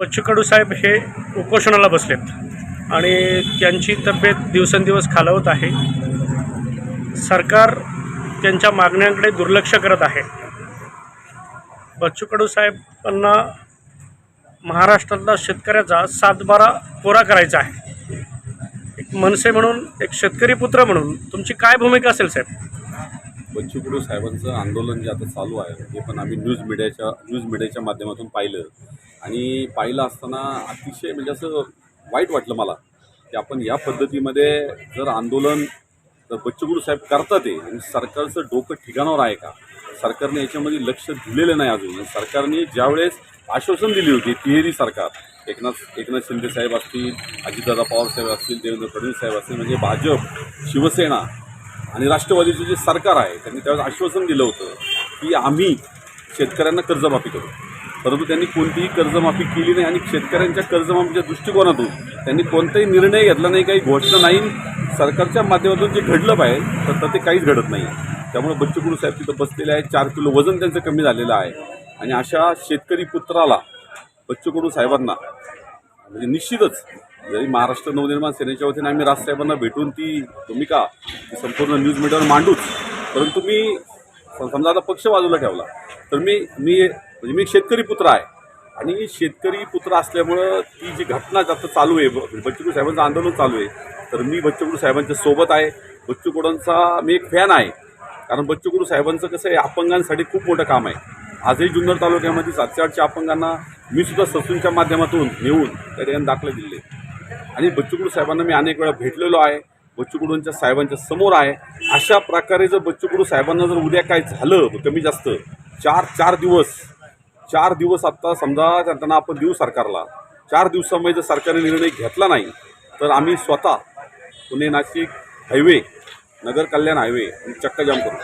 बच्चू साहेब हे उपोषणाला बसलेत आणि त्यांची तब्येत दिवसेंदिवस खालावत आहे. सरकार त्यांच्या मागण्यांकडे दुर्लक्ष करत आहे. बच्चू साहेबांना महाराष्ट्रातला शेतकऱ्याचा सातबारा कोरा करायचा आहे. एक मनसे म्हणून एक शेतकरी पुत्र म्हणून तुमची काय भूमिका असेल साहेब? बच्चू कडू साहेबांचं आंदोलन जे आता चालू आहे ते पण आम्ही न्यूज मीडियाच्या न्यूज मीडियाच्या माध्यमातून पाहिलं. आणि पाहिलं असताना अतिशय म्हणजे असं वाईट वाटलं मला की आपण या पद्धतीमध्ये जर आंदोलन तर बच्चू साहेब करतात आहे आणि सरकारचं डोकं ठिकाणावर आहे का? सरकारने याच्यामध्ये लक्ष दिलेलं नाही अजून. सरकारने ज्यावेळेस आश्वासन दिली होती तिहेरी सरकार एकनाथ एकनाथ शिंदे साहेब असतील अजितदादा पवार साहेब असतील देवेंद्र फडणवीस साहेब असतील म्हणजे भाजप शिवसेना आणि राष्ट्रवादीचं जे सरकार आहे त्यांनी त्यावेळेस आश्वासन दिलं होतं की आम्ही शेतकऱ्यांना कर्जमाफी करू. परंतु त्यांनी कोणतीही कर्जमाफी केली नाही आणि शेतकऱ्यांच्या कर्जमाफीच्या दृष्टिकोनातून त्यांनी कोणताही निर्णय घेतला नाही काही घोषणा नाही. सरकारच्या माध्यमातून जे घडलं पाहिजे तर ते काहीच घडत नाही. त्यामुळे बच्चू कडू साहेब तिथं बसलेले आहे चार किलो वजन त्यांचं कमी झालेलं आहे. आणि अशा शेतकरी पुत्राला बच्चू कडू साहेबांना म्हणजे निश्चितच जरी महाराष्ट्र नवनिर्माण सेनेच्या वतीने आम्ही राजसाहेबांना भेटून ती भूमिका संपूर्ण न्यूज मीडियावर मांडूच परंतु मी समजा आता पक्ष बाजूला ठेवला तर मी मी म्हणजे मी एक शेतकरी पुत्र आहे. आणि शेतकरी पुत्र असल्यामुळं ती जी घटना जास्त चालू आहे ब- बच्चू साहेबांचं आंदोलन चालू आहे तर मी बच्चू साहेबांच्या सोबत आहे. बच्चू कडूंचा मी एक फॅन आहे. कारण बच्चू गुरु साहेबांचं कसं आहे अपंगांसाठी खूप मोठं काम आहे. आजही जुन्नर तालुक्यामध्ये सातशे आठशे अपंगांना मी सुद्धा ससूनच्या माध्यमातून नेऊन त्या ठिकाणी दाखले दिले आणि बच्चू साहेबांना मी अनेक वेळा भेटलेलो आहे. बच्चूकडूंच्या साहेबांच्या समोर आहे. अशा प्रकारे जर बच्चू साहेबांना जर उद्या काय झालं कमी जास्त चार चार दिवस चार दिवस आत्ता समजा त्यांना आपण देऊ सरकारला. चार दिवसामध्ये जर सरकारने निर्णय घेतला नाही तर आम्ही स्वतः पुणे नाशिक हायवे नगर कल्याण हायवे चक्का जाम करू.